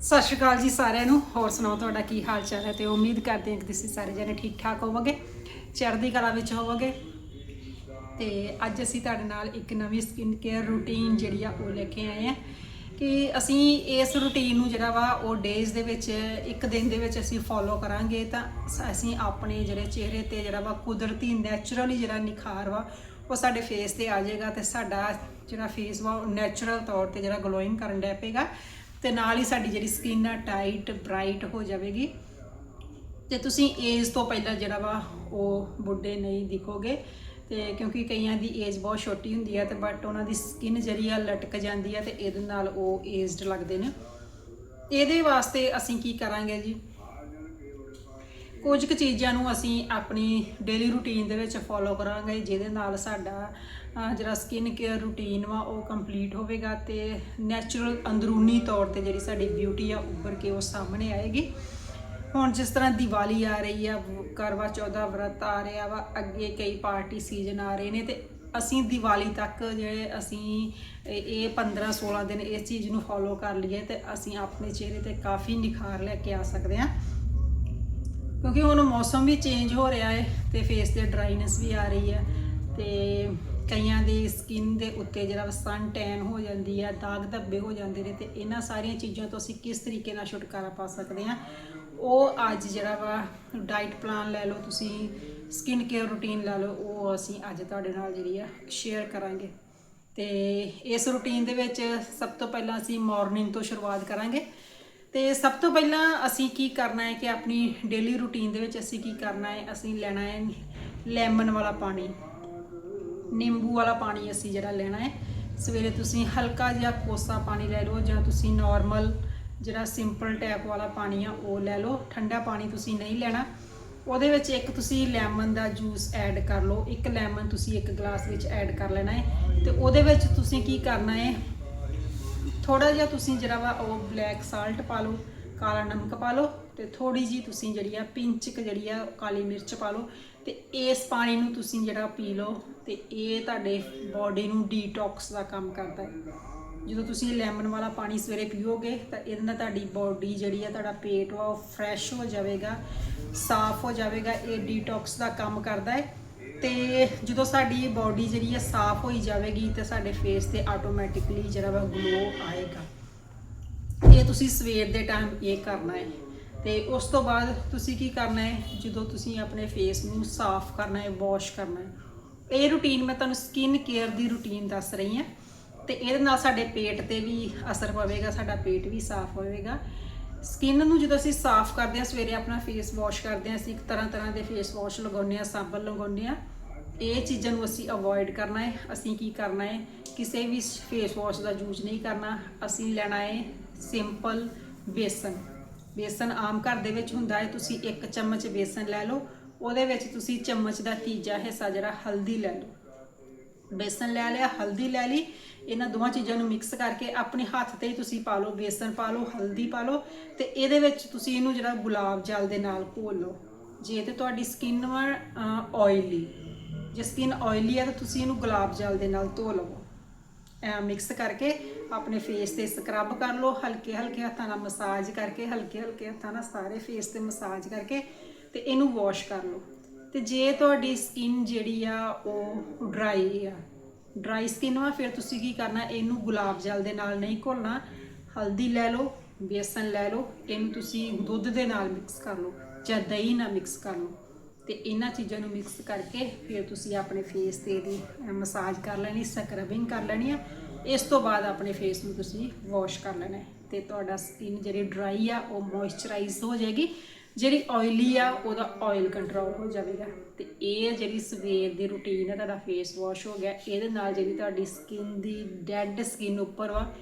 ਸਤਿ ਸ਼੍ਰੀ ਅਕਾਲ ਜੀ ਸਾਰਿਆਂ ਨੂੰ। ਹੋਰ ਸੁਣਾਓ ਤੁਹਾਡਾ ਕੀ ਹਾਲ ਚਾਲ ਹੈ ਤੇ ਉਮੀਦ ਕਰਦੇ ਹਾਂ ਕਿ ਤੁਸੀਂ ਸਾਰੇ ਜਣੇ ਠੀਕ ਠਾਕ ਹੋਵੋਗੇ, ਚੜ੍ਹਦੀ ਕਲਾ ਵਿੱਚ ਹੋਵੋਗੇ। ਤੇ ਅੱਜ ਅਸੀਂ ਤੁਹਾਡੇ ਨਾਲ ਇੱਕ ਨਵੀਂ ਸਕਿਨ ਕੇਅਰ ਰੂਟੀਨ ਜਿਹੜੀ ਆ ਉਹ ਲੈ ਕੇ ਆਏ ਆ ਕਿ ਅਸੀਂ ਇਸ ਰੂਟੀਨ ਨੂੰ ਜਿਹੜਾ ਵਾ ਉਹ ਡੇਜ਼ ਦੇ ਵਿੱਚ, ਇੱਕ ਦਿਨ ਦੇ ਵਿੱਚ ਅਸੀਂ ਫੋਲੋ ਕਰਾਂਗੇ ਤਾਂ ਅਸੀਂ ਆਪਣੇ ਜਿਹੜੇ ਚਿਹਰੇ ਤੇ ਜਿਹੜਾ ਵਾ ਕੁਦਰਤੀ ਨੈਚੁਰਲੀ ਜਿਹੜਾ ਨਿਖਾਰ ਵਾ ਉਹ ਸਾਡੇ ਫੇਸ ਤੇ ਆ ਜਾਏਗਾ ਤੇ ਸਾਡਾ ਜਿਹੜਾ ਫੇਸ ਵਾ ਉਹ ਨੈਚੁਰਲ ਤੌਰ ਤੇ ਜਿਹੜਾ ਗਲੋਇੰਗ ਕਰਨ ਲੱਗ ਪਏਗਾ। ਤੇ ਨਾਲ ਹੀ ਸਾਡੀ ਜਿਹੜੀ ਸਕਿਨ ਆ ਟਾਈਟ ਬ੍ਰਾਈਟ ਹੋ ਜਾਵੇਗੀ। ਤੇ ਤੁਸੀਂ ਏਜ ਤੋਂ ਪਹਿਲਾਂ ਜਿਹੜਾ ਵਾ, ਉਹ ਬੁੱਢੇ ਨਹੀਂ ਦਿਖੋਗੇ, ਤੇ ਕਿਉਂਕਿ ਕਈਆਂ ਦੀ ਏਜ ਬਹੁਤ ਛੋਟੀ ਹੁੰਦੀ ਆ, ਤੇ ਬਟ ਉਹਨਾਂ ਦੀ ਸਕਿਨ ਜਿਹੜੀ ਆ, ਲਟਕ ਜਾਂਦੀ ਆ, ਤੇ ਇਹਦੇ ਨਾਲ ਉਹ ਏਜਡ ਲੱਗਦੇ ਨੇ। ਇਹਦੇ ਵਾਸਤੇ ਅਸੀਂ ਕੀ ਕਰਾਂਗੇ ਜੀ? ਕੁਝ ਕੁ ਚੀਜ਼ਾਂ ਨੂੰ ਅਸੀਂ ਆਪਣੀ ਡੇਲੀ ਰੂਟੀਨ ਦੇ ਵਿੱਚ ਫੋਲੋ ਕਰਾਂਗੇ, ਜਿਹਦੇ ਨਾਲ ਸਾਡਾ ਜਿਹੜਾ ਸਕਿਨ ਕੇਅਰ ਰੂਟੀਨ ਵਾ, ਉਹ ਕੰਪਲੀਟ ਹੋਵੇਗਾ ਤੇ ਨੈਚੁਰਲ ਅੰਦਰੂਨੀ ਤੌਰ ਤੇ ਜਿਹੜੀ ਸਾਡੀ ਬਿਊਟੀ ਆ, ਉੱਭਰ ਕੇ ਉਹ ਸਾਹਮਣੇ ਆਏਗੀ। ਹੁਣ ਜਿਸ ਤਰ੍ਹਾਂ ਦੀਵਾਲੀ ਆ ਰਹੀ ਆ, ਕਰਵਾ ਚੌਥ ਵਰਤ ਆ ਰਿਹਾ ਵਾ, ਅੱਗੇ ਕਈ ਪਾਰਟੀ ਸੀਜ਼ਨ ਆ ਰਹੇ ਨੇ ਤੇ ਅਸੀਂ ਦੀਵਾਲੀ ਤੱਕ ਜਿਹੜੇ ਅਸੀਂ ਇਹ ਇਹ 15 16 ਦਿਨ ਇਸ ਚੀਜ਼ ਨੂੰ ਫੋਲੋ ਕਰ ਲਈਏ ਤੇ ਅਸੀਂ ਆਪਣੇ ਚਿਹਰੇ ਤੇ ਕਾਫੀ ਨਿਖਾਰ ਲੈ ਕੇ ਆ ਸਕਦੇ ਹਾਂ। ਕਿਉਂਕਿ ਹੁਣ ਮੌਸਮ ਵੀ ਚੇਂਜ ਹੋ ਰਿਹਾ ਹੈ ਤੇ ਫੇਸ ਤੇ ਡਰਾਈਨੈਸ ਵੀ ਆ ਰਹੀ ਹੈ ਤੇ ਕਈਆਂ ਦੀ ਸਕਿਨ ਦੇ ਉੱਤੇ ਜਿਹੜਾ ਸਨ ਟੈਨ ਹੋ ਜਾਂਦੀ ਆ, ਦਾਗ ਧੱਬੇ ਹੋ ਜਾਂਦੇ ਨੇ ਤੇ ਇਹਨਾਂ ਸਾਰੀਆਂ ਚੀਜ਼ਾਂ ਤੋਂ ਅਸੀਂ ਕਿਸ ਤਰੀਕੇ ਨਾਲ ਛੁਟਕਾਰਾ ਪਾ ਸਕਦੇ ਹਾਂ? ਉਹ ਅੱਜ ਜਿਹੜਾ ਵਾ ਡਾਈਟ ਪਲਾਨ ਲੈ ਲਓ, ਤੁਸੀਂ ਸਕਿਨ ਕੇਅਰ ਰੂਟੀਨ ਲੈ ਲਓ, ਉਹ ਅਸੀਂ ਅੱਜ ਤੁਹਾਡੇ ਨਾਲ ਜਿਹੜੀ ਆ ਸ਼ੇਅਰ ਕਰਾਂਗੇ। ਤੇ ਇਸ ਰੂਟੀਨ ਦੇ ਵਿੱਚ ਸਭ ਤੋਂ ਪਹਿਲਾਂ ਅਸੀਂ ਮਾਰਨਿੰਗ ਤੋਂ ਸ਼ੁਰੂਆਤ ਕਰਾਂਗੇ। ਤੇ ਸਭ ਤੋਂ ਪਹਿਲਾਂ ਅਸੀਂ ਕੀ ਕਰਨਾ ਹੈ ਕਿ ਆਪਣੀ ਡੇਲੀ ਰੂਟੀਨ ਦੇ ਵਿੱਚ ਅਸੀਂ ਕੀ ਕਰਨਾ ਹੈ? ਅਸੀਂ ਲੈਣਾ ਹੈ ਲੈਮਨ ਵਾਲਾ ਪਾਣੀ। ਨਿੰਬੂ ਵਾਲਾ ਪਾਣੀ ਅਸੀਂ ਜਿਹੜਾ ਲੈਣਾ ਹੈ, ਸਵੇਰੇ ਤੁਸੀਂ ਹਲਕਾ ਜਿਹਾ ਕੋਸਾ ਪਾਣੀ ਲੈ ਲਓ ਜਾਂ ਤੁਸੀਂ ਨਾਰਮਲ ਜਿਹੜਾ ਸਿੰਪਲ ਟੈਪ ਵਾਲਾ ਪਾਣੀ ਆ, ਉਹ ਲੈ ਲਓ। ਠੰਡਾ ਪਾਣੀ ਤੁਸੀਂ ਨਹੀਂ ਲੈਣਾ। ਉਹਦੇ ਵਿੱਚ ਇੱਕ ਤੁਸੀਂ ਲੈਮਨ ਦਾ ਜੂਸ ਐਡ ਕਰ ਲਓ। ਇੱਕ ਲੈਮਨ ਤੁਸੀਂ ਇੱਕ ਗਲਾਸ ਵਿੱਚ ਐਡ ਕਰ ਲੈਣਾ ਹੈ। ਤੇ ਉਹਦੇ ਵਿੱਚ ਤੁਸੀਂ ਕੀ ਕਰਨਾ ਹੈ ਥੋੜਾ ਜਿਹਾ ਤੁਸੀਂ ਜਿਹੜਾ ਵਾ ਉਹ ਬਲੈਕ ਸਾਲਟ ਪਾ ਲਓ, ਕਾਲਾ ਨਮਕ ਪਾ ਲਓ। ਤੇ ਥੋੜੀ ਜੀ ਤੁਸੀਂ ਜਿਹੜੀ ਆ ਪਿੰਚਕ ਜਿਹੜੀ ਆ ਕਾਲੀ ਮਿਰਚ ਪਾ ਲਓ ਤੇ ਇਸ ਪਾਣੀ ਨੂੰ ਤੁਸੀਂ ਜਿਹੜਾ ਪੀ ਲਓ ਤੇ ਇਹ ਤੁਹਾਡੇ ਬਾਡੀ ਨੂੰ ਡੀਟੌਕਸ ਦਾ ਕੰਮ ਕਰਦਾ ਹੈ। ਜਦੋਂ ਤੁਸੀਂ ਲੈਮਨ ਵਾਲਾ ਪਾਣੀ ਸਵੇਰੇ ਪੀਓਗੇ ਤਾਂ ਇਹਦੇ ਨਾਲ ਤੁਹਾਡੀ ਬਾਡੀ ਜਿਹੜੀ ਆ ਤੁਹਾਡਾ ਪੇਟ ਵਾ ਉਹ ਫਰੈਸ਼ ਹੋ ਜਾਵੇਗਾ, ਸਾਫ਼ ਹੋ ਜਾਵੇਗਾ, ਇਹ ਡੀਟੌਕਸ ਦਾ ਕੰਮ ਕਰਦਾ ਹੈ। ਤੇ ਜਦੋਂ ਸਾਡੀ ਬਾਡੀ ਜਿਹੜੀ ਆ ਸਾਫ਼ ਹੋਈ ਜਾਵੇਗੀ ਤੇ ਸਾਡੇ ਫੇਸ ਤੇ ਆਟੋਮੈਟਿਕਲੀ ਜਿਹੜਾ ਵਾ ਗਲੋ ਆਏਗਾ। ਇਹ ਤੁਸੀਂ ਸਵੇਰ ਦੇ ਟਾਈਮ ਇਹ ਕਰਨਾ ਹੈ। ਤੇ ਉਸ ਤੋਂ ਬਾਅਦ ਤੁਸੀਂ ਕੀ ਕਰਨਾ ਹੈ? ਜਦੋਂ ਤੁਸੀਂ ਆਪਣੇ ਫੇਸ ਨੂੰ ਸਾਫ਼ ਕਰਨਾ ਹੈ ਵਾਸ਼ ਕਰਨਾ ਹੈ, ਇਹ ਰੁਟੀਨ ਮੈਂ ਤੁਹਾਨੂੰ ਸਕਿਨ ਕੇਅਰ ਦੀ ਰੁਟੀਨ ਦੱਸ ਰਹੀ ਹਾਂ ਤੇ ਇਹਦੇ ਨਾਲ ਸਾਡੇ ਪੇਟ ਤੇ ਵੀ ਅਸਰ ਪਵੇਗਾ, ਸਾਡਾ ਪੇਟ ਵੀ ਸਾਫ਼ ਹੋਵੇਗਾ। ਸਕਿਨ ਨੂੰ ਜਦੋਂ ਅਸੀਂ ਸਾਫ਼ ਕਰਦੇ ਹਾਂ, ਸਵੇਰੇ ਆਪਣਾ ਫੇਸ ਵਾਸ਼ ਕਰਦੇ ਹਾਂ, ਅਸੀਂ ਇੱਕ ਤਰ੍ਹਾਂ ਤਰ੍ਹਾਂ ਦੇ ਫੇਸ ਵਾਸ਼ ਲਗਾਉਂਦੇ ਹਾਂ, ਸਾਬਣ ਲਗਾਉਂਦੇ ਹਾਂ, ਇਹ ਚੀਜ਼ਾਂ ਨੂੰ ਅਸੀਂ ਅਵੋਇਡ ਕਰਨਾ ਹੈ। ਅਸੀਂ ਕੀ ਕਰਨਾ ਹੈ? ਕਿਸੇ ਵੀ ਫੇਸ ਵਾਸ਼ ਦਾ ਯੂਜ਼ ਨਹੀਂ ਕਰਨਾ। ਅਸੀਂ ਲੈਣਾ ਹੈ ਸਿੰਪਲ ਬੇਸਨ। ਬੇਸਨ ਆਮ ਘਰ ਦੇ ਵਿੱਚ ਹੁੰਦਾ ਹੈ, ਤੁਸੀਂ ਇੱਕ ਚਮਚ ਬੇਸਨ ਲੈ ਲਓ। ਉਹਦੇ ਵਿੱਚ ਤੁਸੀਂ ਚਮਚ ਦਾ ਤੀਜਾ ਹਿੱਸਾ ਜਿਹੜਾ ਹਲਦੀ ਲੈ ਲਓ। ਬੇਸਨ ਲੈ ਲਿਆ, ਹਲਦੀ ਲੈ ਲਈ। ਇਹਨਾਂ ਦੋਵਾਂ ਚੀਜ਼ਾਂ ਨੂੰ ਮਿਕਸ ਕਰਕੇ ਆਪਣੇ ਹੱਥ ਤੇ ਹੀ ਤੁਸੀਂ ਪਾ ਲਓ, ਬੇਸਨ ਪਾ ਲਓ, ਹਲਦੀ ਪਾ ਲਓ ਤੇ ਇਹਦੇ ਵਿੱਚ ਤੁਸੀਂ ਇਹਨੂੰ ਜਿਹੜਾ ਗੁਲਾਬ ਜਲ ਦੇ ਨਾਲ ਘੋਲ ਲਓ। ਜੇ ਤੇ ਤੁਹਾਡੀ ਸਕਿਨ ਵਾ ਆਇਲੀ ਜੇ ਸਕਿਨ ਆਇਲੀ ਹੈ ਤਾਂ ਤੁਸੀਂ ਇਹਨੂੰ ਗੁਲਾਬ ਜਲ ਦੇ ਨਾਲ ਧੋ ਲਵੋ। ਮਿਕਸ ਕਰਕੇ ਆਪਣੇ ਫੇਸ ਤੇ ਸਕਰਬ ਕਰ ਲਓ, ਹਲਕੇ ਹਲਕੇ ਹੱਥਾਂ ਨਾਲ ਮਸਾਜ ਕਰਕੇ, ਹਲਕੇ ਹਲਕੇ ਹੱਥਾਂ ਨਾਲ ਸਾਰੇ ਫੇਸ ਤੇ ਮਸਾਜ ਕਰਕੇ ਤੇ ਇਹਨੂੰ ਵਾਸ਼ ਕਰ ਲਓ। ਤੇ ਜੇ ਤੁਹਾਡੀ ਸਕਿਨ ਜਿਹੜੀ ਆ ਉਹ ਡਰਾਈ ਆ ਡਰਾਈ ਸਕਿਨ ਵਾ, ਫਿਰ ਤੁਸੀਂ ਕੀ ਕਰਨਾ, ਇਹਨੂੰ ਗੁਲਾਬ ਜਲ ਦੇ ਨਾਲ ਨਹੀਂ ਘੋਲਣਾ, ਹਲਦੀ ਲੈ ਲਓ, ਬੇਸਨ ਲੈ ਲਓ, ਇਹਨੂੰ ਤੁਸੀਂ ਦੁੱਧ ਦੇ ਨਾਲ ਮਿਕਸ ਕਰ ਲਓ ਜਾਂ ਦਹੀਂ ਨਾਲ ਮਿਕਸ ਕਰ ਲਓ। ਤੇ ਇਹਨਾਂ ਚੀਜ਼ਾਂ ਨੂੰ ਮਿਕਸ ਕਰਕੇ ਫਿਰ ਤੁਸੀਂ ਆਪਣੇ ਫੇਸ ਤੇ ਇਹਦੀ ਮਸਾਜ ਕਰ ਲੈਣੀ ਸਕਰਬਿੰਗ ਕਰ ਲੈਣੀ ਆ। ਇਸ ਤੋਂ ਬਾਅਦ ਆਪਣੇ ਫੇਸ ਨੂੰ ਤੁਸੀਂ ਵਾਸ਼ ਕਰ ਲੈਣਾ ਹੈ ਤੇ ਤੁਹਾਡਾ ਸਕਿਨ ਜਿਹੜੀ ਡਰਾਈ ਆ, ਉਹ ਮੋਇਸਚਰਾਈਜ਼ ਹੋ ਜਾਏਗੀ। ਜਿਹੜੀ ਆਇਲੀ ਆ, ਉਹਦਾ ਆਇਲ ਕੰਟਰੋਲ ਹੋ ਜਾਵੇਗਾ। ਤੇ ਇਹ ਜਿਹੜੀ ਸਵੇਰ ਦੀ ਰੁਟੀਨ ਆ, ਤੁਹਾਡਾ ਫੇਸ ਵਾਸ਼ ਹੋ ਗਿਆ। ਇਹਦੇ ਨਾਲ ਜਿਹੜੀ ਤੁਹਾਡੀ ਸਕਿਨ ਦੀ ਡੈਡ ਸਕਿਨ ਉੱਪਰ ਵਾ,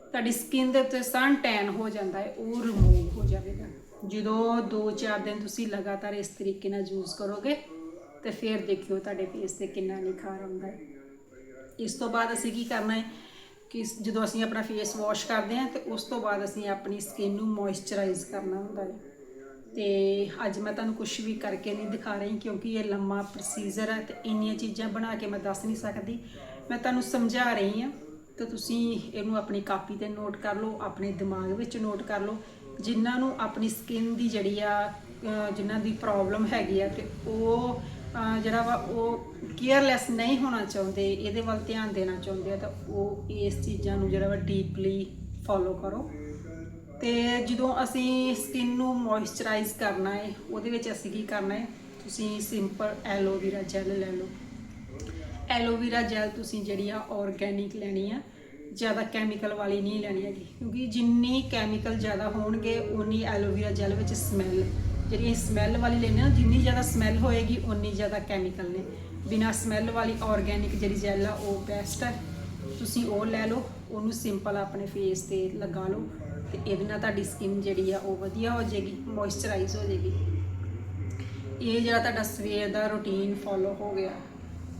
ਤੁਹਾਡੀ ਸਕਿਨ ਦੇ ਉੱਤੇ ਸਨ ਟੈਨ ਹੋ ਜਾਂਦਾ ਹੈ, ਉਹ ਰਿਮੂਵ ਹੋ ਜਾਵੇਗਾ। ਜਦੋਂ 2-4 ਦਿਨ ਤੁਸੀਂ ਲਗਾਤਾਰ ਇਸ ਤਰੀਕੇ ਨਾਲ ਯੂਜ਼ ਕਰੋਗੇ, ਤੇ ਫਿਰ ਦੇਖਿਓ ਤੁਹਾਡੇ ਫੇਸ ਤੇ ਕਿੰਨਾ ਨਿਖਾਰ ਆਉਂਦਾ ਹੈ। ਇਸ ਤੋਂ ਬਾਅਦ ਅਸੀਂ ਕੀ ਕਰਨਾ ਹੈ ਕਿ ਜਦੋਂ ਅਸੀਂ ਆਪਣਾ ਫੇਸ ਵਾਸ਼ ਕਰਦੇ ਹਾਂ ਤੇ ਉਸ ਤੋਂ ਬਾਅਦ ਅਸੀਂ ਆਪਣੀ ਸਕਿਨ ਨੂੰ ਮੋਇਸਚਰਾਈਜ਼ ਕਰਨਾ ਹੁੰਦਾ ਹੈ। ਤੇ ਅੱਜ ਮੈਂ ਤੁਹਾਨੂੰ ਕੁਝ ਵੀ ਕਰਕੇ ਨਹੀਂ ਦਿਖਾ ਰਹੀ ਕਿਉਂਕਿ ਇਹ ਲੰਮਾ ਪ੍ਰੋਸੀਜਰ ਹੈ ਤੇ ਇੰਨੀਆਂ ਚੀਜ਼ਾਂ ਬਣਾ ਕੇ ਮੈਂ ਦੱਸ ਨਹੀਂ ਸਕਦੀ। ਮੈਂ ਤੁਹਾਨੂੰ ਸਮਝਾ ਰਹੀ ਹਾਂ ਤਾਂ ਤੁਸੀਂ ਇਹਨੂੰ ਆਪਣੀ ਕਾਪੀ ਤੇ ਨੋਟ ਕਰ ਲਓ, ਆਪਣੇ ਦਿਮਾਗ ਵਿੱਚ ਨੋਟ ਕਰ ਲਓ। ਜਿਨ੍ਹਾਂ ਨੂੰ ਆਪਣੀ ਸਕਿਨ ਦੀ ਜਿਹੜੀ ਆ, ਅਹ ਜਿਨ੍ਹਾਂ ਦੀ ਪ੍ਰੋਬਲਮ ਹੈਗੀ ਆ ਤੇ ਉਹ ਜਿਹੜਾ ਵਾ ਉਹ ਕੇਅਰਲੈਸ ਨਹੀਂ ਹੋਣਾ ਚਾਹੁੰਦੇ, ਇਹਦੇ ਵੱਲ ਧਿਆਨ ਦੇਣਾ ਚਾਹੁੰਦੇ ਆ ਤਾਂ ਉਹ ਇਸ ਚੀਜ਼ਾਂ ਨੂੰ ਜਿਹੜਾ ਵਾ ਡੀਪਲੀ ਫੋਲੋ ਕਰੋ। ਤੇ ਜਦੋਂ ਅਸੀਂ ਸਕਿਨ ਨੂੰ ਮੋਇਸਚਰਾਈਜ਼ ਕਰਨਾ ਹੈ ਉਹਦੇ ਵਿੱਚ ਅਸੀਂ ਕੀ ਕਰਨਾ ਹੈ ਤੁਸੀਂ ਸਿੰਪਲ ਐਲੋਵੀਰਾ ਜੈਲ ਲੈ ਲਓ। ਐਲੋਵੀਰਾ ਜੈਲ ਤੁਸੀਂ ਜਿਹੜੀ ਆ ਆਰਗੈਨਿਕ ਲੈਣੀ ਆ, ਜ਼ਿਆਦਾ ਕੈਮੀਕਲ ਵਾਲੀ ਨਹੀਂ ਲੈਣੀ ਹੈਗੀ, ਕਿਉਂਕਿ ਜਿੰਨੀ ਕੈਮੀਕਲ ਜ਼ਿਆਦਾ ਹੋਣਗੇ ਉਨੀ ਐਲੋਵੀਰਾ ਜੈਲ ਵਿੱਚ ਸਮੈਲ ਜਿਹੜੀ ਸਮੈਲ ਵਾਲੀ ਲੈਣੀ ਆ ਜਿੰਨੀ ਜ਼ਿਆਦਾ ਸਮੈਲ ਹੋਏਗੀ ਉਨੀ ਜ਼ਿਆਦਾ ਕੈਮੀਕਲ ਨੇ। ਬਿਨਾ ਸਮੈਲ ਵਾਲੀ ਆਰਗੈਨਿਕ ਜਿਹੜੀ ਜੈਲ ਆ, ਉਹ ਬੈਸਟ ਹੈ ਤੁਸੀਂ ਉਹ ਲੈ ਲਓ, ਉਹਨੂੰ ਸਿੰਪਲ ਆਪਣੇ ਫੇਸ ਤੇ ਲਗਾ ਲਓ ਤੇ ਇਹਦੇ ਨਾਲ ਤੁਹਾਡੀ ਸਕਿਨ ਜਿਹੜੀ ਆ, ਉਹ ਵਧੀਆ ਹੋ ਜਾਏਗੀ ਮੋਇਸਚਰਾਈਜ਼ ਹੋ ਜਾਏਗੀ। ਇਹ ਜਿਹੜਾ ਤੁਹਾਡਾ ਸਵੇਰ ਦਾ ਰੁਟੀਨ ਫੋਲੋ ਹੋ ਗਿਆ।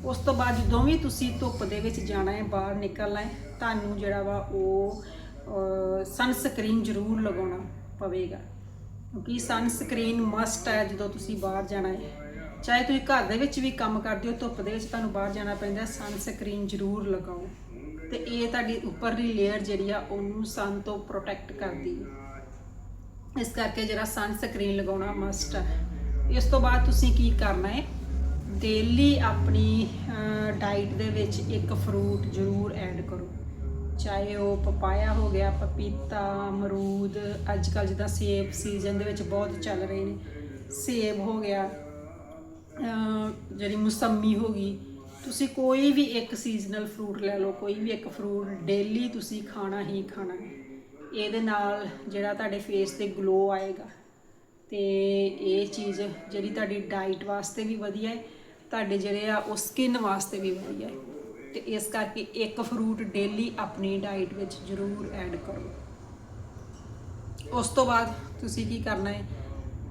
ਉਸ ਤੋਂ ਬਾਅਦ ਜਦੋਂ ਵੀ ਤੁਸੀਂ ਧੁੱਪ ਦੇ ਵਿੱਚ ਜਾਣਾ ਹੈ, ਬਾਹਰ ਨਿਕਲਣਾ ਹੈ, ਤੁਹਾਨੂੰ ਜਿਹੜਾ ਵਾ ਉਹ ਸਨਸਕ੍ਰੀਨ ਜ਼ਰੂਰ ਲਗਾਉਣਾ ਪਵੇਗਾ। ਕਿਉਂਕਿ ਸਨਸਕ੍ਰੀਨ ਮਸਟ ਹੈ ਜਦੋਂ ਤੁਸੀਂ ਬਾਹਰ ਜਾਣਾ ਹੈ। ਚਾਹੇ ਤੁਸੀਂ ਘਰ ਦੇ ਵਿੱਚ ਵੀ ਕੰਮ ਕਰਦੇ ਹੋ, ਧੁੱਪ ਦੇ ਵਿੱਚ ਤੁਹਾਨੂੰ ਬਾਹਰ ਜਾਣਾ ਪੈਂਦਾ ਸਨਸਕ੍ਰੀਨ ਜ਼ਰੂਰ ਲਗਾਓ। ਤੇ ਇਹ ਤੁਹਾਡੀ ਉੱਪਰਲੀ ਲੇਅਰ ਜਿਹੜੀ ਆ, ਉਹਨੂੰ ਸਨ ਤੋਂ ਪ੍ਰੋਟੈਕਟ ਕਰਦੀ ਹੈ। ਇਸ ਕਰਕੇ ਜਿਹੜਾ ਸਨਸਕ੍ਰੀਨ ਲਗਾਉਣਾ ਮਸਟ ਹੈ। ਇਸ ਤੋਂ ਬਾਅਦ ਤੁਸੀਂ ਕੀ ਕਰਨਾ ਹੈ ਡੇਲੀ ਆਪਣੀ ਡਾਈਟ ਦੇ ਵਿੱਚ ਇੱਕ ਫਰੂਟ ਜ਼ਰੂਰ ਐਡ ਕਰੋ। ਚਾਹੇ ਉਹ ਪਪਾਇਆ ਹੋ ਗਿਆ, ਪਪੀਤਾ, ਅਮਰੂਦ ਅੱਜ ਕੱਲ ਜਿੱਦਾਂ ਸੇਬ ਸੀਜ਼ਨ ਦੇ ਵਿੱਚ ਬਹੁਤ ਚੱਲ ਰਹੇ ਨੇ। ਸੇਬ ਹੋ ਗਿਆ ਜਿਹੜੀ ਮੁਸੰਮੀ ਹੋ ਗਈ, ਤੁਸੀਂ ਕੋਈ ਵੀ ਇੱਕ ਸੀਜ਼ਨਲ ਫਰੂਟ ਲੈ ਲਓ, ਕੋਈ ਵੀ ਇੱਕ ਫਰੂਟ ਡੇਲੀ ਤੁਸੀਂ ਖਾਣਾ ਹੀ ਖਾਣਾ ਹੈ। ਇਹਦੇ ਨਾਲ ਜਿਹੜਾ ਤੁਹਾਡੇ ਫੇਸ ਤੇ ਗਲੋ ਆਏਗਾ ਤੇ ਇਹ ਚੀਜ਼ ਜਿਹੜੀ ਤੁਹਾਡੀ ਡਾਈਟ ਵਾਸਤੇ ਵੀ ਵਧੀਆ ਹੈ, ਤੁਹਾਡੇ ਜਿਹੜੇ ਆ ਉਹ ਸਕਿਨ ਵਾਸਤੇ ਵੀ ਵਧੀਆ ਹੈ। ਤੇ ਇਸ ਕਰਕੇ ਇੱਕ ਫਰੂਟ ਡੇਲੀ ਆਪਣੀ ਡਾਈਟ ਵਿੱਚ ਜ਼ਰੂਰ ਐਡ ਕਰੋ। ਉਸ ਤੋਂ ਬਾਅਦ ਤੁਸੀਂ ਕੀ ਕਰਨਾ ਹੈ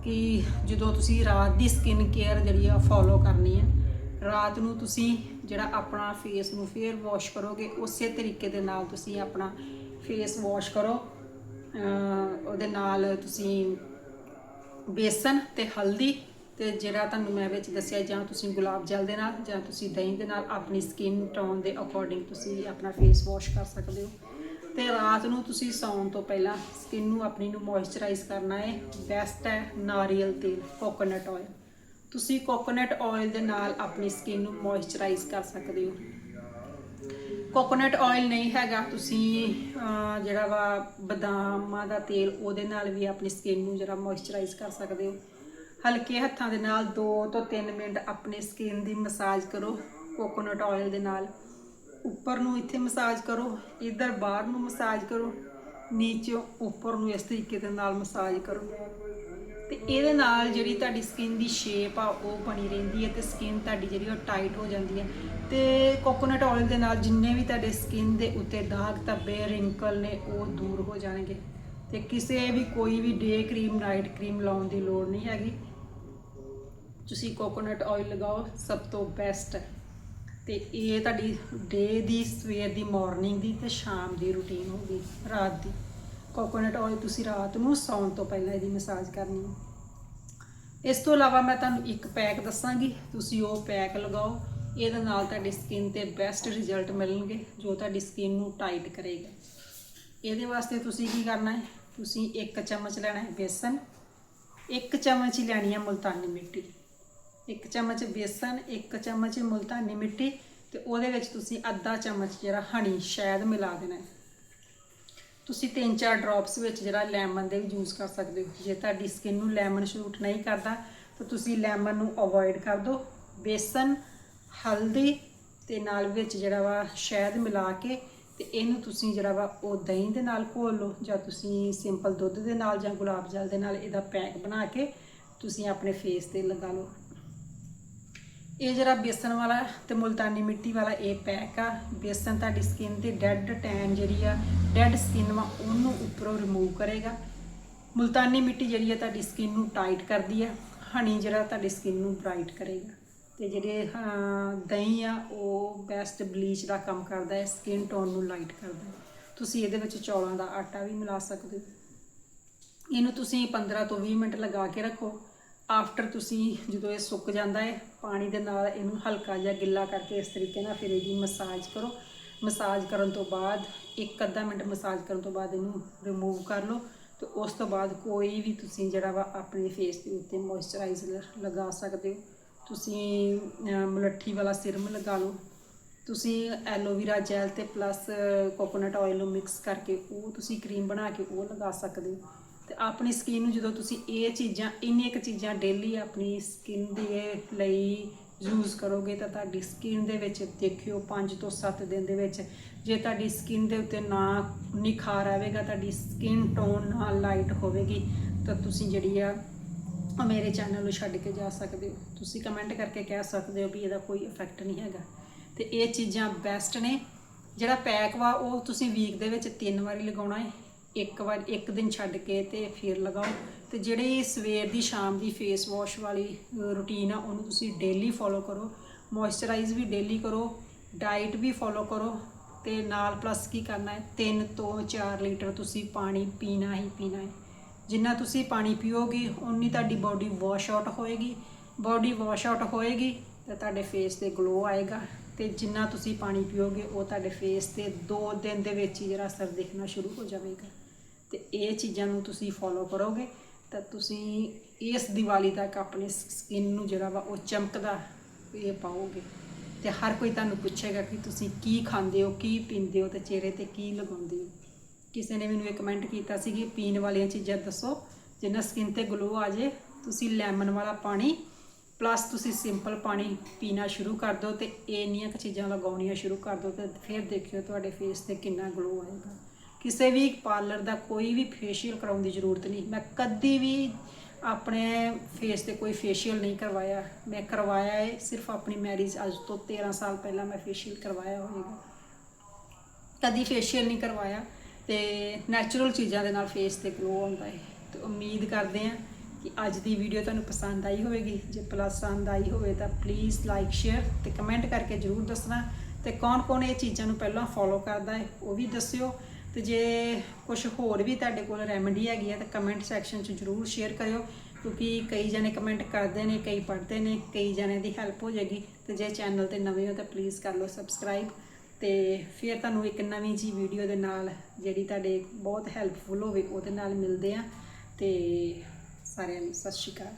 ਕਿ ਜਦੋਂ ਤੁਸੀਂ ਰਾਤ ਦੀ ਸਕਿਨ ਕੇਅਰ ਜਿਹੜੀ ਆ ਫੋਲੋ ਕਰਨੀ ਹੈ, ਰਾਤ ਨੂੰ ਤੁਸੀਂ ਜਿਹੜਾ ਆਪਣਾ ਫੇਸ ਨੂੰ ਫੇਰ ਵਾਸ਼ ਕਰੋਗੇ, ਉਸੇ ਤਰੀਕੇ ਦੇ ਨਾਲ ਤੁਸੀਂ ਆਪਣਾ ਫੇਸ ਵਾਸ਼ ਕਰੋ। ਉਹਦੇ ਨਾਲ ਤੁਸੀਂ ਬੇਸਨ ਤੇ ਹਲਦੀ ਤੇ ਜਿਹੜਾ ਤੁਹਾਨੂੰ ਮੈਂ ਵਿੱਚ ਦੱਸਿਆ, ਜਾਂ ਤੁਸੀਂ ਗੁਲਾਬ ਜਲ ਦੇ ਨਾਲ, ਜਾਂ ਤੁਸੀਂ ਦਹੀਂ ਦੇ ਨਾਲ ਆਪਣੀ ਸਕਿਨ ਟੋਨ ਦੇ ਅਕੋਰਡਿੰਗ ਤੁਸੀਂ ਆਪਣਾ ਫੇਸ ਵਾਸ਼ ਕਰ ਸਕਦੇ ਹੋ। ਤੇ ਰਾਤ ਨੂੰ ਤੁਸੀਂ ਸੌਣ ਤੋਂ ਪਹਿਲਾਂ ਸਕਿਨ ਨੂੰ ਆਪਣੀ ਨੂੰ ਮੋਇਸਚਰਾਈਜ਼ ਕਰਨਾ ਹੈ ਬੈਸਟ ਹੈ ਨਾਰੀਅਲ ਤੇਲ ਕੋਕੋਨਟ ਆਇਲ ਤੁਸੀਂ ਕੋਕੋਨਟ ਆਇਲ ਦੇ ਨਾਲ ਆਪਣੀ ਸਕਿਨ ਨੂੰ ਮੋਇਸਚਰਾਈਜ਼ ਕਰ ਸਕਦੇ ਹੋ। ਕੋਕੋਨਟ ਆਇਲ ਨਹੀਂ ਹੈਗਾ, ਤੁਸੀਂ ਜਿਹੜਾ ਵਾ ਬਦਾਮਾਂ ਦਾ ਤੇਲ, ਉਹਦੇ ਨਾਲ ਵੀ ਆਪਣੀ ਸਕਿਨ ਨੂੰ ਜਿਹੜਾ ਮੋਇਸਚਰਾਈਜ਼ ਕਰ ਸਕਦੇ ਹੋ। ਹਲਕੇ ਹੱਥਾਂ ਦੇ ਨਾਲ 2 ਤੋਂ 3 ਮਿੰਟ ਆਪਣੀ ਸਕਿਨ ਦੀ ਮਸਾਜ ਕਰੋ ਕੋਕੋਨਟ ਆਇਲ ਦੇ ਨਾਲ। ਉੱਪਰ ਨੂੰ ਇੱਥੇ ਮਸਾਜ ਕਰੋ, ਇਧਰ ਬਾਹਰ ਨੂੰ ਮਸਾਜ ਕਰੋ, ਨੀਚੇ ਉੱਪਰ ਨੂੰ ਇਸ ਤਰੀਕੇ ਦੇ ਨਾਲ ਮਸਾਜ ਕਰੋ। ਤੇ ਇਹਦੇ ਨਾਲ ਜਿਹੜੀ ਤੁਹਾਡੀ ਸਕਿਨ ਦੀ ਸ਼ੇਪ ਆ, ਉਹ ਬਣੀ ਰਹਿੰਦੀ ਹੈ ਤੇ ਸਕਿਨ ਤੁਹਾਡੀ ਜਿਹੜੀ ਉਹ ਟਾਈਟ ਹੋ ਜਾਂਦੀ ਹੈ। ਤੇ ਕੋਕੋਨਟ ਆਇਲ ਦੇ ਨਾਲ ਜਿੰਨੇ ਵੀ ਤੁਹਾਡੇ ਸਕਿਨ ਦੇ ਉੱਤੇ ਦਾਗ ਧੱਬੇ ਰਿੰਕਲ ਨੇ, ਉਹ ਦੂਰ ਹੋ ਜਾਣਗੇ। ਤੇ ਕਿਸੇ ਵੀ ਕੋਈ ਵੀ ਡੇ ਕਰੀਮ ਨਾਈਟ ਕਰੀਮ ਲਾਉਣ ਦੀ ਲੋੜ ਨਹੀਂ ਹੈਗੀ। ਤੁਸੀਂ ਕੋਕੋਨਟ ਆਇਲ ਲਗਾਓ, ਸਭ ਤੋਂ ਬੈਸਟ ਹੈ। ਤੇ ਇਹ ਤੁਹਾਡੀ ਡੇ ਦੀ, ਸਵੇਰ ਦੀ ਮਾਰਨਿੰਗ ਦੀ ਤੇ ਸ਼ਾਮ ਦੀ ਰੁਟੀਨ ਹੋਗੀ ਰਾਤ ਦੀ। ਕੋਕੋਨਟ ਆਇਲ ਤੁਸੀਂ ਰਾਤ ਨੂੰ ਸੌਣ ਤੋਂ ਪਹਿਲਾਂ ਇਹਦੀ ਮਸਾਜ ਕਰਨੀ ਹੈ। ਇਸ ਤੋਂ ਇਲਾਵਾ ਮੈਂ ਤੁਹਾਨੂੰ ਇੱਕ ਪੈਕ ਦੱਸਾਂਗੀ, ਤੁਸੀਂ ਉਹ ਪੈਕ ਲਗਾਓ, ਇਹਦੇ ਨਾਲ ਤੁਹਾਡੀ ਸਕਿਨ ਤੇ ਬੈਸਟ ਰਿਜ਼ਲਟ ਮਿਲਣਗੇ, ਜੋ ਤੁਹਾਡੀ ਸਕਿਨ ਨੂੰ ਟਾਈਟ ਕਰੇਗਾ। ਇਹਦੇ ਵਾਸਤੇ ਤੁਸੀਂ ਕੀ ਕਰਨਾ ਹੈ? ਤੁਸੀਂ ਇੱਕ ਚਮਚ ਲੈਣਾ ਹੈ ਬੇਸਨ, ਇੱਕ ਚਮਚ ਹੀ ਲੈਣੀ ਹੈ ਮੁਲਤਾਨੀ ਮਿੱਟੀ। ਇੱਕ ਚਮਚ ਬੇਸਨ, ਇੱਕ ਚਮਚ ਮੁਲਤਾਨੀ ਮਿੱਟੀ ਤੇ ਉਹਦੇ ਵਿੱਚ ਤੁਸੀਂ ਅੱਧਾ ਚਮਚ ਜਿਹੜਾ ਹਨੀ ਸ਼ਹਿਦ ਮਿਲਾ ਦੇਣਾ ਹੈ। ਤੁਸੀਂ ਤਿੰਨ ਚਾਰ ਡ੍ਰੌਪਸ ਵਿੱਚ ਜਿਹੜਾ ਲੈਮਨ ਦੇ ਵੀ ਯੂਜ਼ ਕਰ ਸਕਦੇ ਹੋ। ਜੇ ਤੁਹਾਡੀ ਸਕਿਨ ਨੂੰ ਲੈਮਨ ਸ਼ੂਟ ਨਹੀਂ ਕਰਦਾ, ਤਾਂ ਤੁਸੀਂ ਲੈਮਨ ਨੂੰ ਅਵੋਇਡ ਕਰ ਦਿਓ। ਬੇਸਨ, ਹਲਦੀ ਤੇ ਨਾਲ ਵਿੱਚ ਜਿਹੜਾ ਵਾ ਸ਼ਹਿਦ ਮਿਲਾ ਕੇ ਤੇ ਇਹਨੂੰ ਤੁਸੀਂ ਜਿਹੜਾ ਵਾ ਉਹ ਦਹੀਂ ਦੇ ਨਾਲ ਘੋਲ ਲਓ ਜਾਂ ਤੁਸੀਂ ਸਿੰਪਲ ਦੁੱਧ ਦੇ ਨਾਲ ਜਾਂ ਗੁਲਾਬ ਜਲ ਦੇ ਨਾਲ ਇਹਦਾ ਪੈਕ ਬਣਾ ਕੇ ਤੁਸੀਂ ਆਪਣੇ ਫੇਸ ਤੇ ਲਗਾ ਲਓ। ਇਹ ਜਿਹੜਾ ਬੇਸਨ ਵਾਲਾ ਤੇ ਮੁਲਤਾਨੀ ਮਿੱਟੀ ਵਾਲਾ ਇਹ ਪੈਕ ਆ। ਬੇਸਨ ਤੁਹਾਡੀ ਸਕਿਨ ਤੇ ਡੈਡ ਟੈਨ ਜਿਹੜੀ ਆ ਡੈਡ ਸਕਿਨ ਵਾ ਉਹਨੂੰ ਉੱਪਰੋਂ ਰਿਮੂਵ ਕਰੇਗਾ। ਮੁਲਤਾਨੀ ਮਿੱਟੀ ਜਿਹੜੀ ਆ ਤੁਹਾਡੀ ਸਕਿਨ ਨੂੰ ਟਾਈਟ ਕਰਦੀ ਆ। ਹਨੀ ਜਿਹੜਾ ਤੁਹਾਡੀ ਸਕਿਨ ਨੂੰ ਬ੍ਰਾਈਟ ਕਰੇਗਾ। ਤੇ ਜਿਹੜੇ ਦਹੀਂ ਆ, ਉਹ ਬੈਸਟ ਬਲੀਚ ਦਾ ਕੰਮ ਕਰਦਾ ਹੈ ਸਕਿਨ ਟੋਨ ਨੂੰ ਲਾਈਟ ਕਰਦਾ ਹੈ। ਤੁਸੀਂ ਇਹਦੇ ਵਿੱਚ ਚੌਲਾਂ ਦਾ ਆਟਾ ਵੀ ਮਿਲਾ ਸਕਦੇ ਹੋ। ਇਹਨੂੰ ਤੁਸੀਂ 15 ਤੋਂ 20 ਮਿੰਟ ਲਗਾ ਕੇ ਰੱਖੋ। ਆਫਟਰ ਤੁਸੀਂ ਜਦੋਂ ਇਹ ਸੁੱਕ ਜਾਂਦਾ ਹੈ, ਪਾਣੀ ਦੇ ਨਾਲ ਇਹਨੂੰ ਹਲਕਾ ਜਿਹਾ ਗਿੱਲਾ ਕਰਕੇ ਇਸ ਤਰੀਕੇ ਨਾਲ ਫਿਰ ਇਹਦੀ ਮਸਾਜ ਕਰੋ। ਮਸਾਜ ਕਰਨ ਤੋਂ ਬਾਅਦ, ਇੱਕ ਅੱਧਾ ਮਿੰਟ ਮਸਾਜ ਕਰਨ ਤੋਂ ਬਾਅਦ ਇਹਨੂੰ ਰਿਮੂਵ ਕਰ ਲਓ। ਤੇ ਉਸ ਤੋਂ ਬਾਅਦ ਕੋਈ ਵੀ ਤੁਸੀਂ ਜਿਹੜਾ ਵਾ ਆਪਣੇ ਫੇਸ ਦੇ ਉੱਤੇ ਮੋਇਸਚਰਾਈਜ਼ਰ ਲਗਾ ਸਕਦੇ ਹੋ। ਤੁਸੀਂ ਅਹ, ਮੁਲੱਠੀ ਵਾਲਾ ਸਿਰਮ ਲਗਾ ਲਓ। ਤੁਸੀਂ ਐਲੋਵੀਰਾ ਜੈਲ ਤੇ ਪਲੱਸ ਕੋਕੋਨਟ ਆਇਲ ਨੂੰ ਮਿਕਸ ਕਰਕੇ ਉਹ ਤੁਸੀਂ ਕਰੀਮ ਬਣਾ ਕੇ ਉਹ ਲਗਾ ਸਕਦੇ ਹੋ। ਤੇ ਆਪਣੀ ਸਕਿਨ ਨੂੰ ਜਦੋਂ ਤੁਸੀਂ ਇਹ ਚੀਜ਼ਾਂ ਇੰਨੀਆਂ ਕੁ ਚੀਜ਼ਾਂ ਡੇਲੀ ਆਪਣੀ ਸਕਿਨ ਦੇ ਲਈ ਯੂਜ਼ ਕਰੋਗੇ ਤਾਂ ਤੁਹਾਡੀ ਸਕਿਨ ਦੇ ਵਿੱਚ ਦੇਖਿਓ 5 ਤੋਂ 7 ਦਿਨ ਦੇ ਵਿੱਚ ਜੇ ਤੁਹਾਡੀ ਸਕਿਨ ਦੇ ਉੱਤੇ ਨਾ ਨਿਖਾਰ ਆਵੇਗਾ ਤੁਹਾਡੀ ਸਕਿਨ ਟੋਨ ਨਾ ਲਾਈਟ ਹੋਵੇਗੀ ਤਾਂ ਤੁਸੀਂ ਜਿਹੜੀ ਆ ਮੇਰੇ ਚੈਨਲ ਨੂੰ ਛੱਡ ਕੇ ਜਾ ਸਕਦੇ ਹੋ। ਤੁਸੀਂ ਕਮੈਂਟ ਕਰਕੇ ਕਹਿ ਸਕਦੇ ਹੋ ਵੀ ਇਹਦਾ ਕੋਈ ਇਫੈਕਟ ਨਹੀਂ ਹੈਗਾ। ਤੇ ਇਹ ਚੀਜ਼ਾਂ ਬੈਸਟ ਨੇ। ਜਿਹੜਾ ਪੈਕ ਵਾ, ਉਹ ਤੁਸੀਂ ਵੀਕ ਦੇ ਵਿੱਚ ਤਿੰਨ ਵਾਰੀ ਲਗਾਉਣਾ ਹੈ ਇੱਕ ਵਾਰ, ਇੱਕ ਦਿਨ ਛੱਡ ਕੇ ਤੇ ਫਿਰ ਲਗਾਓ। ਤੇ ਜਿਹੜੀ ਸਵੇਰ ਦੀ, ਸ਼ਾਮ ਦੀ ਫੇਸ ਵਾਸ਼ ਵਾਲੀ ਰੁਟੀਨ ਆ, ਉਹਨੂੰ ਤੁਸੀਂ ਡੇਲੀ ਫੋਲੋ ਕਰੋ। ਮੋਇਸਚਰਾਈਜ਼ ਵੀ ਡੇਲੀ ਕਰੋ। ਡਾਈਟ ਵੀ ਫੋਲੋ ਕਰੋ। ਤੇ ਨਾਲ ਪਲੱਸ ਕੀ ਕਰਨਾ ਹੈ 3 ਤੋਂ 4 ਲੀਟਰ ਤੁਸੀਂ ਪਾਣੀ ਪੀਣਾ ਹੀ ਪੀਣਾ ਹੈ ਜਿੰਨਾ ਤੁਸੀਂ ਪਾਣੀ ਪੀਓਗੇ ਉਨੀ ਤੁਹਾਡੀ ਬਾਡੀ ਵਾਸ਼ ਆਊਟ ਹੋਏਗੀ। ਬਾਡੀ ਵਾਸ਼ ਆਊਟ ਹੋਏਗੀ, ਤਾਂ ਤੁਹਾਡੇ ਫੇਸ ਤੇ ਗਲੋ ਆਏਗਾ। ਤੇ ਜਿੰਨਾ ਤੁਸੀਂ ਪਾਣੀ ਪੀਓਗੇ, ਉਹ ਤੁਹਾਡੇ ਫੇਸ ਤੇ 2 ਦਿਨ ਦੇ ਵਿੱਚ ਹੀ ਜਿਹੜਾ ਅਸਰ ਦਿਖਣਾ ਸ਼ੁਰੂ ਹੋ ਜਾਵੇਗਾ। ਤੇ ਇਹ ਚੀਜ਼ਾਂ ਨੂੰ ਤੁਸੀਂ ਫੋਲੋ ਕਰੋਗੇ, ਤਾਂ ਤੁਸੀਂ ਇਸ ਦੀਵਾਲੀ ਤੱਕ ਆਪਣੀ ਸਕਿਨ ਨੂੰ ਜਿਹੜਾ ਵਾ, ਉਹ ਚਮਕਦਾ ਇਹ ਪਾਓਗੇ। ਤੇ ਹਰ ਕੋਈ ਤੁਹਾਨੂੰ ਪੁੱਛੇਗਾ ਕਿ ਤੁਸੀਂ ਕੀ ਖਾਂਦੇ ਹੋ, ਕੀ ਪੀਂਦੇ ਹੋ ਤੇ ਚਿਹਰੇ ਤੇ ਕੀ ਲਗਾਉਂਦੇ ਹੋ। ਕਿਸੇ ਨੇ ਮੈਨੂੰ ਇਹ ਕਮੈਂਟ ਕੀਤਾ ਸੀ ਕਿ ਪੀਣ ਵਾਲੀਆਂ ਚੀਜ਼ਾਂ ਦੱਸੋ, ਜਿੰਨਾ ਸਕਿਨ ਤੇ ਗਲੋ ਆ ਜੇ ਤੁਸੀਂ ਲੈਮਨ ਵਾਲਾ ਪਾਣੀ ਪਲੱਸ ਤੁਸੀਂ ਸਿੰਪਲ ਪਾਣੀ ਪੀਣਾ ਸ਼ੁਰੂ ਕਰ ਦਿਓ ਤੇ ਇੰਨੀਆਂ ਕੁ ਚੀਜ਼ਾਂ ਲਗਾਉਣੀਆਂ ਸ਼ੁਰੂ ਕਰ ਦਿਓ ਤੇ ਫਿਰ ਦੇਖਿਓ ਤੁਹਾਡੇ ਫੇਸ ਤੇ ਕਿੰਨਾ ਗਲੋ ਆਏਗਾ। ਕਿਸੇ ਵੀ ਪਾਰਲਰ ਦਾ ਕੋਈ ਵੀ ਫੇਸ਼ੀਅਲ ਕਰਾਉਣ ਦੀ ਜ਼ਰੂਰਤ ਨਹੀਂ। ਮੈਂ ਕਦੀ ਵੀ ਆਪਣੇ ਫੇਸ ਤੇ ਕੋਈ ਫੇਸ਼ੀਅਲ ਨਹੀਂ ਕਰਵਾਇਆ। ਮੈਂ ਕਰਵਾਇਆ ਹੈ ਸਿਰਫ ਆਪਣੀ ਮੈਰਿਜ ਅੱਜ ਤੋਂ 13 ਸਾਲ ਪਹਿਲਾਂ ਮੈਂ ਫੇਸ਼ੀਅਲ ਕਰਵਾਇਆ ਹੋਵੇਗਾ ਕਦੀ ਫੇਸ਼ੀਅਲ ਨਹੀਂ ਕਰਵਾਇਆ। ਤੇ ਨੈਚੁਰਲ ਚੀਜ਼ਾਂ ਦੇ ਨਾਲ ਫੇਸ ਤੇ ਗਲੋ ਆਉਂਦਾ ਹੈ ਤੇ ਉਮੀਦ ਕਰਦੇ ਹਾਂ ਕਿ ਅੱਜ ਦੀ ਵੀਡੀਓ ਤੁਹਾਨੂੰ ਪਸੰਦ ਆਈ ਹੋਵੇਗੀ। ਜੇ ਪਸੰਦ ਆਈ ਹੋਵੇ ਤਾਂ ਪਲੀਜ਼ ਲਾਈਕ ਸ਼ੇਅਰ ਤੇ ਕਮੈਂਟ ਕਰਕੇ ਜਰੂਰ ਦੱਸਣਾ। ਤੇ ਕੌਣ-ਕੌਣ ਇਹ ਚੀਜ਼ਾਂ ਨੂੰ ਪਹਿਲਾਂ ਫੋਲੋ ਕਰਦਾ ਹੈ ਉਹ ਵੀ ਦੱਸਿਓ। ਤੇ ਜੇ ਕੁਝ ਹੋਰ ਵੀ ਤੁਹਾਡੇ ਕੋਲ ਰੈਮਡੀ ਹੈਗੀ ਹੈ ਤਾਂ ਕਮੈਂਟ ਸੈਕਸ਼ਨ 'ਚ ਜਰੂਰ ਸ਼ੇਅਰ ਕਰਿਓ। ਕਿਉਂਕਿ ਕਈ ਜਣੇ ਕਮੈਂਟ ਕਰਦੇ ਨੇ, ਕਈ ਪੜ੍ਹਦੇ ਨੇ, ਕਈ ਜਣੇ ਦੀ ਹੈਲਪ ਹੋ ਜਾਏਗੀ। ਤੇ ਜੇ ਚੈਨਲ ਤੇ ਨਵੇਂ ਹੋ ਤਾਂ ਪਲੀਜ਼ ਕਰ ਲਓ ਸਬਸਕ੍ਰਾਈਬ ਤੇ ਫਿਰ ਤੁਹਾਨੂੰ ਇੱਕ ਨਵੀਂ ਜੀ ਵੀਡੀਓ ਦੇ ਨਾਲ ਜਿਹੜੀ ਤੁਹਾਡੇ ਬਹੁਤ ਹੈਲਪਫੁਲ ਹੋਵੇ, ਉਹਦੇ ਨਾਲ ਮਿਲਦੇ ਆ ਤੇ ਸਾਰਿਆਂ ਨੂੰ ਸਤਿ ਸ਼੍ਰੀ ਅਕਾਲ।